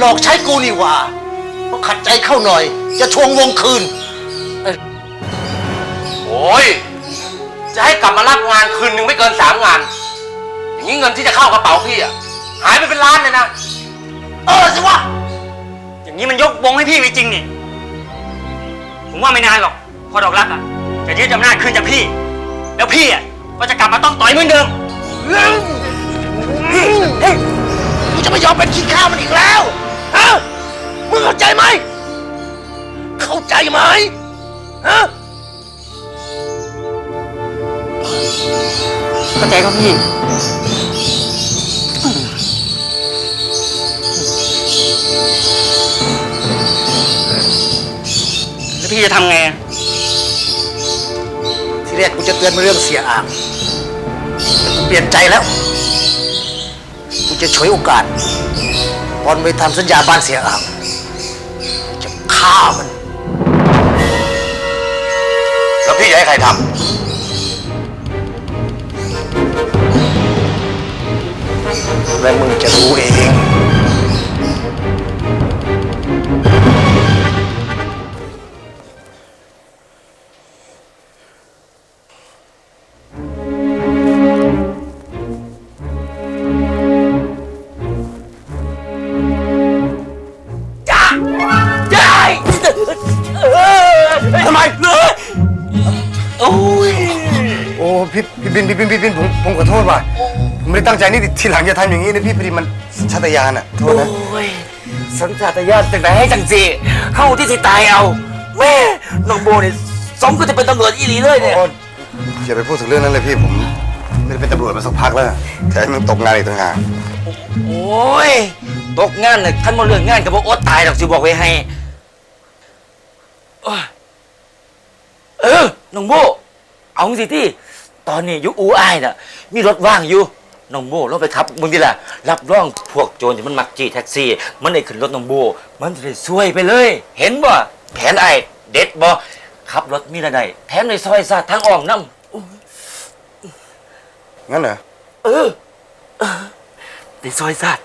หลอกใช้กูนี่หว่าเพราะขัดใจเข้าหน่อย จะทวงวงคืน โอ้ย จะให้กลับมารับงานคืนหนึ่งไม่เกินสามงาน อย่างนี้เงินที่จะเข้ากระเป๋าพี่อะหายไปเป็นล้านเลยนะ เออสิวะ อย่างนี้มันยกวงให้พี่ไปจริงนี่ ผมว่าไม่นานหรอก พอดอกรักอะ จะยึดอำนาจคืนจากพี่ แล้วพี่อะก็จะกลับมาต้องต่อยเหมือนเดิมเฮ้ยกูจะไม่ยอมเป็นขี้ข้ามันอีกแล้ว ฮะมึงเข้าใจไหม เข้าใจไหมฮะเข้าใจครับพี่แล้วพี่จะทำไงอะที่แรกกูจะเตือนมึงเรื่องเสียอ่างแต่กูเปลี่ยนใจแล้ว กูจะฉวยโอกาส บอลไปทำสัญญาบ้านเสียอ่างจะฆ่ามัน แล้วพี่จะให้ใครทำและมึงจะรู้เอง ตั้งใจนี่ทีหลังอย่าทำอย่างนี้นะพี่พอดีมันสัญชาตญาณอะโทษนะโอ้ยสัญชาตญาณจากไหนให้จังสีเข้าที่สิตายเอา แม่น้องโบเนี่ยสมก็จะเป็นตำรวจอีหลีเลยเนี่ย โอ้อย่าไปพูดถึงเรื่องนั้นเลยพี่ผมไม่ได้เป็นตำรวจมาสักพักแล้วแถมยังตกงานอีกต่างหากโอ้ย ตกงานเนี่ยท่านมาเรื่องงานกับพวกอดตายหรอกสิบอกไว้ให้โอ้ยเออน้องโบเอาสิที่ ตอนนี้อยุอูอ้ายน่ะ มีรถว่างอยู่ น้องโบเราไปขับมึงดิล่ะรับรองพวกโจรที่มันมักจีแท็กซี่ มันได้ขึ้นรถน้องโบ มันจะได้ซวยไปเลย เห็นบ่แผนไอ้ายเด็ดบ่ขับรถมีระไดแถมในซอยซาดทางอ้อมน้ำงั้นเหรอเออเออในซอยสัตว์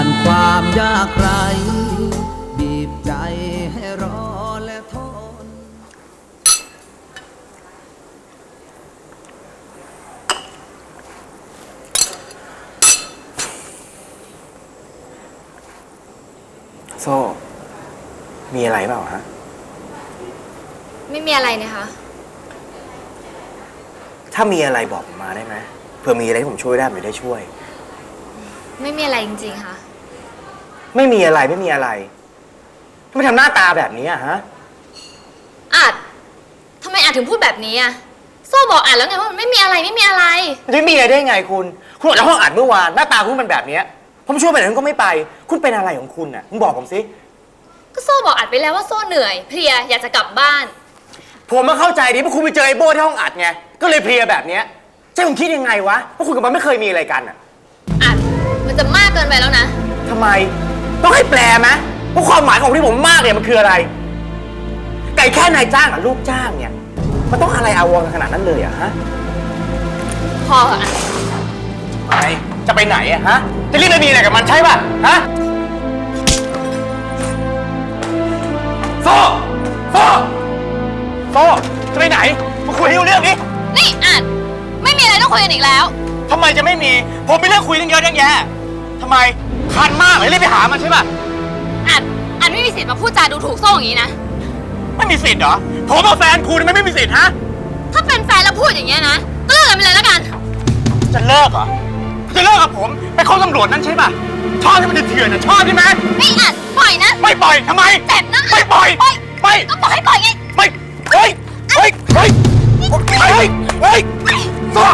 านความยากไรบีบใจให้รอและทน โซ่ มีอะไรเปล่าฮะ ไม่มีอะไรนะคะ ถ้ามีอะไรบอกผมมาได้ไหมเผื่อมีอะไรให้ผมช่วยได้ผมจะได้ช่วย ไม่มีอะไรจริงๆค่ะ ไม่มีอะไรไม่มีอะไรทำไมทำหน้าตาแบบนี้อะฮะ อาจทำไมอาจถึงพูดแบบนี้อะโซ่บอกอาจแล้วไงว่ามันไม่มีอะไรไม่มีอะไร มันจะไม่มีอะไรได้ไงคุณ คุณออกจากห้องอัดเมื่อวานหน้าตาคุณเป็นแบบเนี้ยผมช่วยไปไหนคุณก็ไม่ไป คุณเป็นอะไรของคุณน่ะคุณบอกผมสิก็โซ่บอกอาจไปแล้วว่าโซ่เหนื่อยเพลียอยากจะกลับบ้าน ผมมาเข้าใจดิเพราะคุณไปเจอไอ้โบ้ที่ห้องอัดไงก็เลยเพลียแบบเนี้ยใช่ผมคิดยังไงวะเพราะคุณกับมันไม่เคยมีอะไรกันอะอาจมันจะมากเกินไปแล้วนะทำไม ต้องให้แปลไหมว่าความหมายของที่ผมมากเนี่ยมันคืออะไร ไก่แค่นายจ้างกับลูกจ้างเนี่ย มันต้องอะไรอาวรกันขนาดนั้นเลยเหรอะฮะพอเหอะอาจไปจะไปไหนอะฮะ จะรีบไปมีอะไรกับมันใช่ป่ะ ฮะโซ่โซ่โซ่จะไปไหนมาคุยให้รู้เรื่องนี้ นี่อาจไม่มีอะไรต้องคุยกันอีกแล้ว ทำไมจะไม่มี ผมมีเรื่องคุยตั้งเยอะตั้งแยะทำไม คันมากเลยรีบไปหามันใช่ป่ะอาจอาจไม่มีสิทธิ์มาพูดจาดูถูกโซ่อย่างนี้นะ ไม่มีสิทธิ์เหรอ ผมกับแฟนคุณไม่ไม่มีสิทธิ์ฮะ ถ้าเป็นแฟนแล้วพูดอย่างเงี้ยนะ ก็เลิกกันไปเลยแล้วกัน จะเลิกเหรอ จะเลิกกับผมไปเข้าตำรวจนั่นใช่ป่ะ ชอบที่มันเถื่อนๆนะชอบใช่ไหมไม่อัดปล่อยนะ ไม่ปล่อยทำไมเจ็บนะไม่ปล่อย ปล่อย ไม่ก็บอกให้ปล่อยไง ไม่ เฮ้ย เฮ้ย เฮ้ย เฮ้ย เฮ้ยโซ่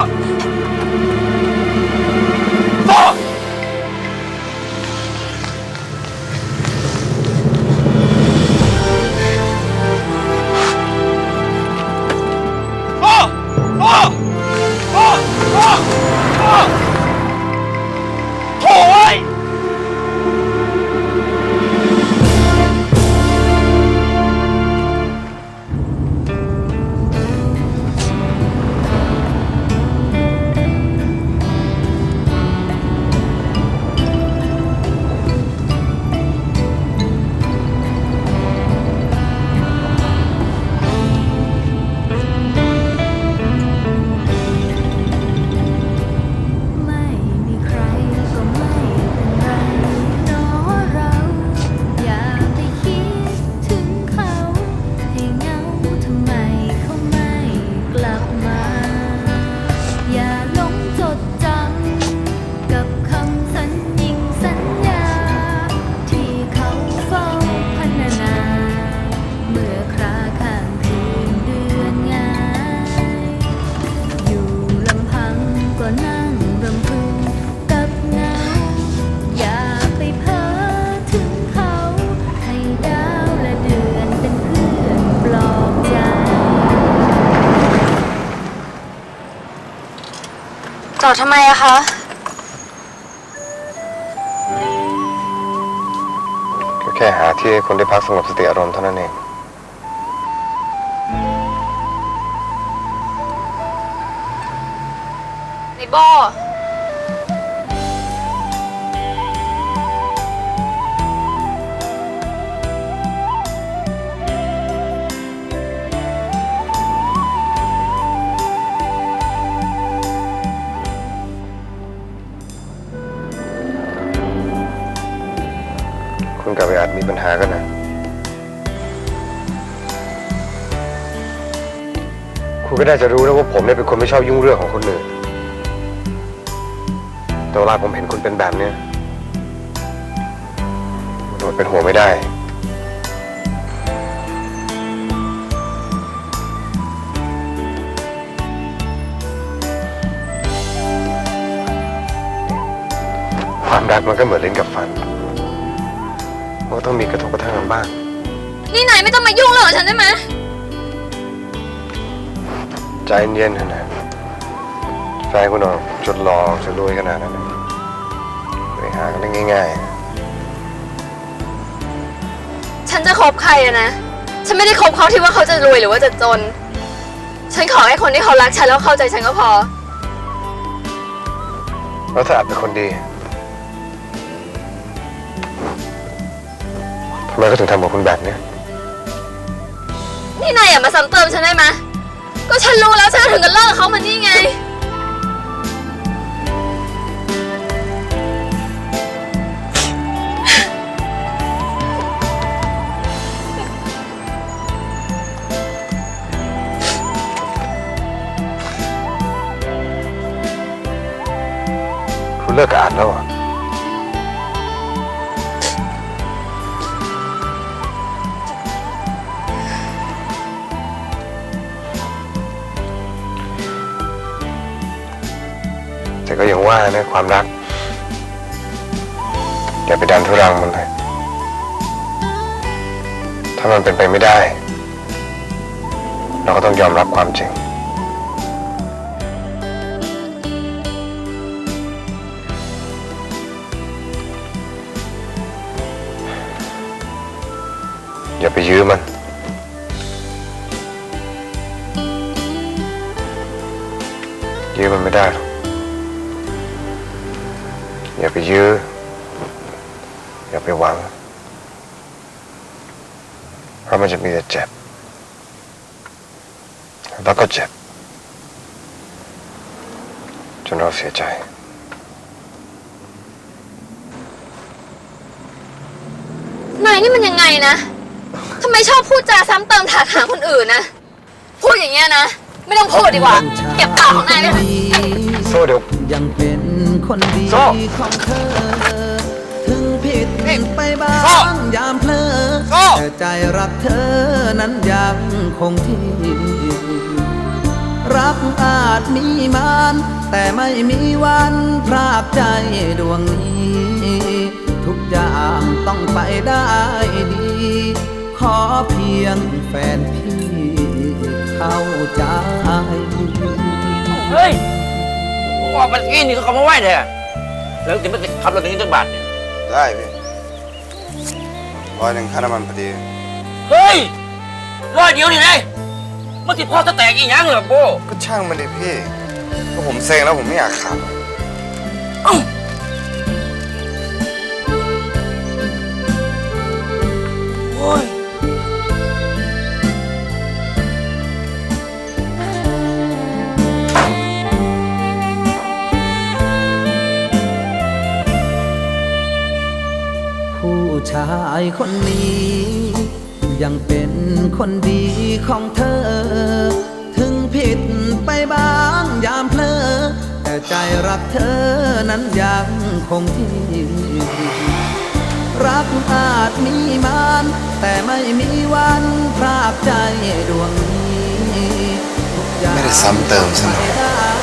จอดทำไมอะคะ ก็แค่หาที่ให้คุณได้พักสงบสติอารมณ์เท่านั้นเอง ในโบ ปัญหากันนะคุณก็น่าจะรู้นะว่าผมเนี่ยเป็นคนไม่ชอบยุ่งเรื่องของคนอื่น แต่เวลาผมเห็นคุณเป็นแบบเนี้ยมันอดเป็นห่วไม่ได้ ความรักมันก็เหมือนเลิ้นกับฟัน ก็ต้องมีกระทบกระทั่งกันบ้าง นี่นายไม่ต้องมายุ่งเรื่องของฉันได้ไหมใจเย็นๆนะแฟนคุณออกจนรอจะรวยขนาดนั้นนะไปหากันได้ง่ายฉันจะคบใครอะนะ ฉันไม่ได้คบเขาที่ว่าเขาจะรวยหรือว่าจะจน ฉันขอให้คนที่เขารักฉันแล้วเข้าใจฉันก็พอ ๆแล้วถ้าอาจเป็นคนดี มเขาถึงทำกับคุณแบบเนี้ยนี่นายอย่ามาซ้ำเติมฉันได้ไหมก็ฉันรู้แล้วฉันถึงกับเลิกกับเขามันนี่ไง คุณเลิกกับอาจแล้วเหรอ ต่ก็ยังว่านะความรัก อย่าไปดันทุรังมันเลย ถ้ามันเป็นไปไม่ได้ เราก็ต้องยอมรับความจริง อย่าไปยื้อมันยื้อมันไม่ได้หรอก ไปยื้อ อย่าไปหวัง เพราะมันจะมีแต่เจ็บ แล้วก็เจ็บ จนเราเสียใจนายนี่มันยังไงนะ ทำไมชอบพูดจาซ้ำเติมถากถางคนอื่นนะ พูดอย่างเงี้ยนะ ไม่ต้องพูดดีกว่า เก็บปากของนายเลย ซซ่เดี๋ยว ยังเป็นคนดีโซ่ของเธอ ถึงผิดไปบ้าโซ่งยามเพลอโซ่ แต่ใจรักเธอนั้นยังคงที่รักอาจมีมานแต่ไม่มีวันพรากใจดวงนี้ ทุกอย่างต้องไปได้ดี ขอเพียงแฟนพี่เข้าใจ เฮ้ยมึง ออกมากี้นี่ก็เขามาไหว้เนี่ยแล้วจะไม่ขับรถถึงจังบาทเนี่ยได้พี่ร้อยหนึ่งค่าน้ำมันพอดี เฮ้ยร้อยเดียวนี่ไงเมื่อที่พ่อจะแตกอีกยังเหรอโบก็ช่างมันดิพี่ก็ผมเซ็งแล้วผมไม่อยากขับเอ้าโอ้ยายคนนี้ ยังเป็นคนดีของเธอ ถึงผิดไปบ้างยามเพลอแต่ใจรักเธอนั้นยังคงที่ รักอาจมีมานแต่ไม่มีวันพรากใจดวงนี้ ไม่ได้ซ้ำเติมซะหน่อย